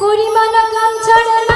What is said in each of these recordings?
করিমানা কাম ছাড়ে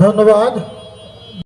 ধন্যবাদ।